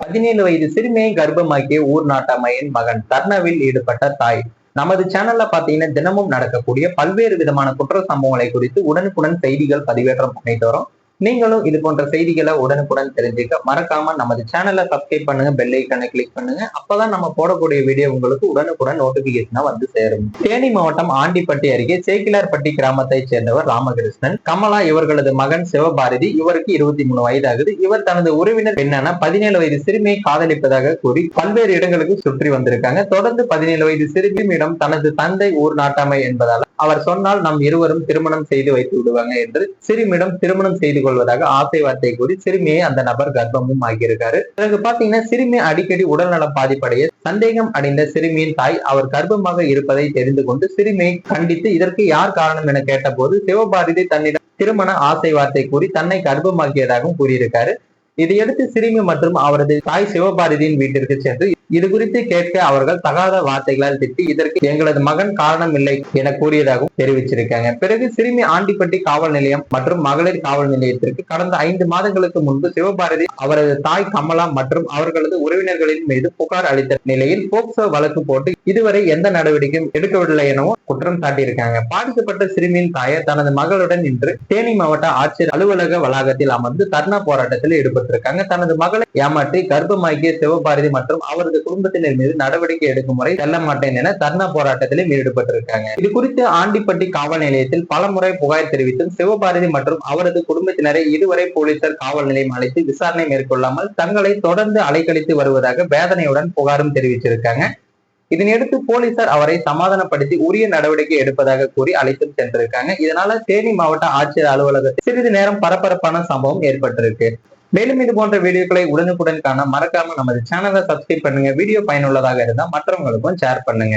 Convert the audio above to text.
பதினேழு வயது சிறுமியை கர்ப்பமாக்கிய ஊர் நாட்டம்மையின் மகன் தர்ணவில் ஈடுபட்ட தாய். நமது சேனல்ல பாத்தீங்கன்னா தினமும் நடக்கக்கூடிய பல்வேறு விதமான குற்ற சம்பவங்களை குறித்து உடனுக்குடன் செய்திகள் பதிவேற்றம் பண்ணிட்டு வரோம். நீங்களும் இது போன்ற செய்திகளை உடனுக்குடன் தெரிஞ்சுக்க மறக்காம நமது சேனலை சப்ஸ்கிரைப் பண்ணுங்க பெல் ஐக்கனை கிளிக் பண்ணுங்க. அப்பதான் நம்ம போடக்கூடிய வீடியோ உங்களுக்கு உடனுக்குடன் நோட்டிபிகேஷனா வந்து சேரும். தேனி மாவட்டம் ஆண்டிப்பட்டி அருகே சேக்கிலார்பட்டி கிராமத்தைச் சேர்ந்தவர் ராமகிருஷ்ணன் கமலா இவர்களது மகன் சிவபாரதி இவருக்கு இருபத்தி மூணு வயதாகுது. இவர் தனது உறவினர் பெண்ணான பதினேழு வயது சிறுமியை காதலிப்பதாக கூறி பல்வேறு இடங்களுக்கு சுற்றி வந்திருக்காங்க. தொடர்ந்து பதினேழு வயது சிறுமியிடம் தனது தந்தை ஊர் நாட்டாமை என்பதால் அவர் சொன்னால் நம் இருவரும் திருமணம் செய்து வைத்து விடுவாங்க என்று சிறுமியிடம் திருமணம் செய்து கொள்வதாக ஆசை வார்த்தை கூறி சிறுமியை அந்த நபர் கர்ப்பமும் ஆகியிருக்காரு பிறகு பாத்தீங்கன்னா சிறுமி அடிக்கடி உடல்நலம் பாதிப்படைய சந்தேகம் அடைந்த சிறுமியின் தாய் அவர் கர்ப்பமாக இருப்பதை தெரிந்து கொண்டு சிறுமியை கண்டித்து இதற்கு யார் காரணம் என கேட்டபோது சிவபாரதி தன்னிடம் திருமண ஆசை வார்த்தை கூறி தன்னை கர்ப்பமாக்கியதாகவும் கூறியிருக்காரு. இதையடுத்து சிறுமி மற்றும் அவரது தாய் சிவபாரதியின் வீட்டிற்கு சென்று இது குறித்து கேட்க அவர்கள் தகாத வார்த்தைகளால் திட்டி இதற்கு எங்களது மகன் காரணம் இல்லை என கூறியதாகவும் தெரிவிச்சிருக்காங்க. பிறகு சிறுமி ஆண்டிப்பட்டி காவல் நிலையம் மற்றும் மகளிர் காவல் நிலையத்திற்கு கடந்த ஐந்து மாதங்களுக்கு முன்பு சிவபாரதி அவரது தாய் கமலா மற்றும் அவர்களது உறவினர்களின் மீது புகார் அளித்த நிலையில் போக்சோ வழக்கு போட்டு இதுவரை எந்த நடவடிக்கையும் எடுக்கவில்லை எனவும் குற்றம் சாட்டியிருக்காங்க. பாதிக்கப்பட்ட சிறுமியின் தாயார் தனது மகளுடன் இன்று தேனி மாவட்ட ஆட்சியர் அலுவலக வளாகத்தில் அமர்ந்து தர்ணா போராட்டத்தில் ஈடுபட்டிருக்காங்க. தனது மகளை ஏமாற்றி கர்ப்பமாக்கிய சிவபாரதி மற்றும் அவரது குடும்பத்தினர் மீது நடவடிக்கை எடுக்கும் முறை செல்ல மாட்டேன் என தர்ணா போராட்டத்திலும் ஈடுபட்டிருக்காங்க. இது குறித்து ஆண்டிப்பட்டி காவல் நிலையத்தில் பலமுறை புகார் தெரிவித்தும் சிவபாரதி மற்றும் அவரது குடும்பத்தினரை இதுவரை போலீசார் காவல் நிலையம் அழைத்து விசாரணை மேற்கொள்ளாமல் தங்களை தொடர்ந்து அலைக்கழித்து வருவதாக வேதனையுடன் புகாரும் தெரிவிச்சிருக்காங்க. இதனையடுத்து போலீசார் அவரை சமாதானப்படுத்தி உரிய நடவடிக்கை எடுப்பதாக கூறி அழைத்தும் சென்றிருக்காங்க. இதனால தேனி மாவட்ட ஆட்சியர் அலுவலகத்தில் சிறிது நேரம் பரபரப்பான சம்பவம் ஏற்பட்டிருக்கு. மேலும் இது போன்ற வீடியோக்களை உடனுக்குடன் காண மறக்காம நமது சேனலை சப்ஸ்கிரைப் பண்ணுங்க. வீடியோ பயனுள்ளதாக இருந்தால் மற்றவங்களுக்கும் ஷேர் பண்ணுங்க.